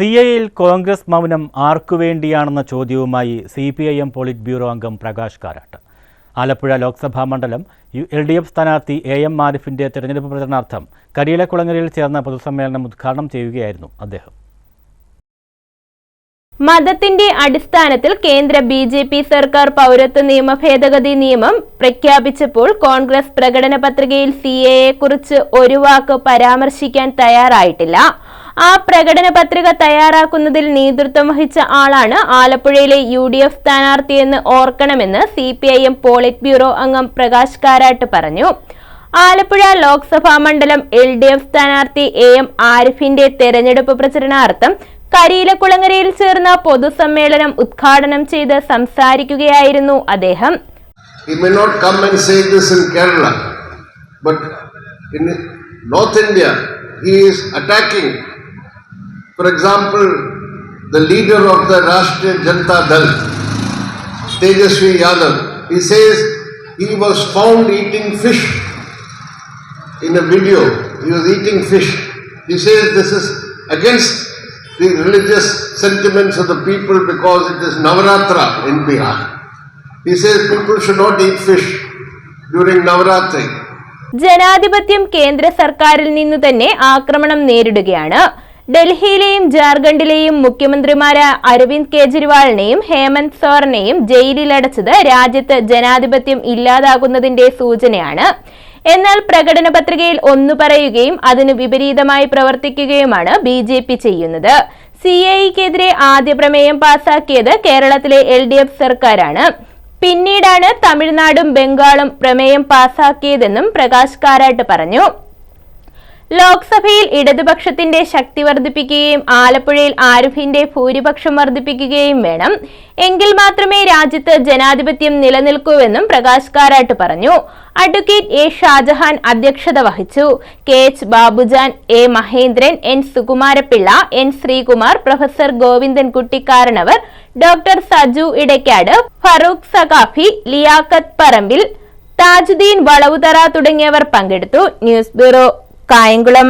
C ഐയിൽ കോൺഗ്രസ് മൗനം ആർക്കുവേണ്ടിയാണെന്ന ചോദ്യവുമായി C P I M polit bureau അംഗം പ്രകാശ് കാരാട്ട്. ആലപ്പുഴ ലോക്സഭാ മണ്ഡലം എൽ ഡി എഫ് സ്ഥാനാർത്ഥി എ എം മാരിഫിന്റെ തെരഞ്ഞെടുപ്പ് പ്രചരണാർത്ഥം കരിയിലക്കുളങ്ങരയിൽ ചേർന്ന പൊതുസമ്മേളനം ഉദ്ഘാടനം ചെയ്യുകയായിരുന്നു അദ്ദേഹം. മതത്തിന്റെ അടിസ്ഥാനത്തിൽ കേന്ദ്ര ബി ജെ പി സർക്കാർ പൗരത്വ നിയമ ഭേദഗതി നിയമം പ്രഖ്യാപിച്ചപ്പോൾ കോൺഗ്രസ് പ്രകടന പത്രികയിൽ സി എയെ കുറിച്ച് ഒരു വാക്ക് പരാമർശിക്കാൻ തയ്യാറായിട്ടില്ല. ആ പ്രകടന പത്രിക തയ്യാറാക്കുന്നതിൽ നേതൃത്വം വഹിച്ച ആളാണ് ആലപ്പുഴയിലെ യു ഡി എഫ് സ്ഥാനാർത്ഥിയെന്ന് ഓർക്കണമെന്ന് C P I M polit bureau അംഗം പ്രകാശ് കാരാട്ട് പറഞ്ഞു ആലപ്പുഴ ലോക്സഭാ മണ്ഡലം എൽ ഡി എഫ് സ്ഥാനാർത്ഥി എ എം ആരിഫിന്റെ തെരഞ്ഞെടുപ്പ് പ്രചരണാർത്ഥം കരിയിലക്കുളങ്ങരയിൽ ചേർന്ന പൊതുസമ്മേളനം ഉദ്ഘാടനം ചെയ്ത് സംസാരിക്കുകയായിരുന്നു അദ്ദേഹം He may not come and say this in Kerala, but in North India, he is attacking. For example, the leader of the Rashtriya Janata Dal, Tejasvi Yadav, he says he was found eating fish in a video. He was eating fish. He says this is against the religious sentiments of the people because it is Navaratra in Bihar. He says people should not eat fish during Navaratri. ജനാധിപത്യം കേന്ദ്ര സർക്കാരിൽ നിന്ന് തന്നെ ആക്രമണം നേരിടുകയാണ് ഡൽഹിയിലെയും ജാർഖണ്ഡിലെയും മുഖ്യമന്ത്രിമാരായ അരവിന്ദ് കെജ്രിവാളിനെയും ഹേമന്ത് സോറിനെയും ജയിലിലടച്ചത് രാജ്യത്ത് ജനാധിപത്യം ഇല്ലാതാകുന്നതിന്റെ സൂചനയാണ്. എന്നാൽ പ്രകടന പത്രികയിൽ ഒന്നു പറയുകയും അതിന് വിപരീതമായി പ്രവർത്തിക്കുകയുമാണ് ബി ജെ പി ചെയ്യുന്നത്. സി ഐക്കെതിരെ ആദ്യ പ്രമേയം പാസാക്കിയത് കേരളത്തിലെ എൽ ഡി എഫ് സർക്കാരാണ്. പിന്നീടാണ് തമിഴ്നാടും ബംഗാളും പ്രമേയം പാസാക്കിയതെന്നും പ്രകാശ് കാരാട്ട് പറഞ്ഞു. ലോക്സഭയിൽ ഇടതുപക്ഷത്തിന്റെ ശക്തി വർദ്ധിപ്പിക്കുകയും ആലപ്പുഴയിൽ ആരിഫിന്റെ ഭൂരിപക്ഷം വർദ്ധിപ്പിക്കുകയും വേണം. എങ്കിൽ മാത്രമേ രാജ്യത്ത് ജനാധിപത്യം നിലനിൽക്കൂവെന്നും പ്രകാശ് കാരാട്ട് പറഞ്ഞു. അഡ്വക്കേറ്റ് എ ഷാജഹാൻ അധ്യക്ഷത വഹിച്ചു. K H Babujan A Mahendran N Sukumarapillai N Sreekumar professor Govindan Kuttikaranavar doctor Saju Edakkad Farooq Sakhafi Liyaqath Parambil Thajudheen Valavuthara തുടങ്ങിയവർ പങ്കെടുത്തു. News bureau Kayamkulam